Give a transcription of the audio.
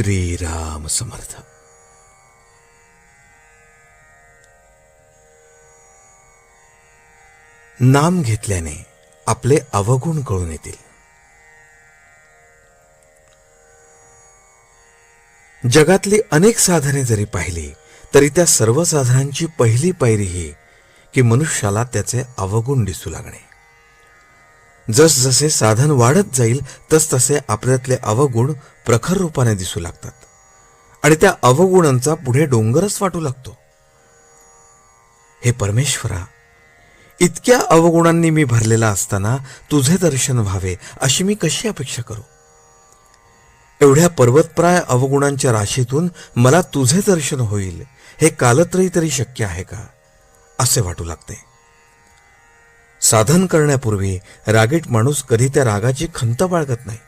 श्रीराम समर्थ। नाम घेतल्याने आपले अवगुण कळून येतील. जगातली अनेक साधने जरी पाहिली तरी त्या सर्व साधनांची पहिली पायरी ही की मनुष्याला त्याचे अवगुण दिसू लागणे. जसजसे साधन वाढत जाईल तसतसे आपल्यातले अवगुण प्रखर रूपाने दिसू लागतात. आणि त्या अवगुणांचा पुढे डोंगरच वाटू लागतो. हे परमेश्वरा इतक्या अवगुणांनी मी भरलेला असताना तुझे दर्शन व्हावे अशी मी कशी अपेक्षा करू? एवढ्या पर्वतप्राय अवगुणांच्या राशीतून मला तुझे दर्शन होईल हे कालत्रयी तरी शक्य आहे का? असे वाटू लागते. साधन करण्यापूर्वी रागीट माणूस कधी त्या रागाची खंत बाळगत नाही.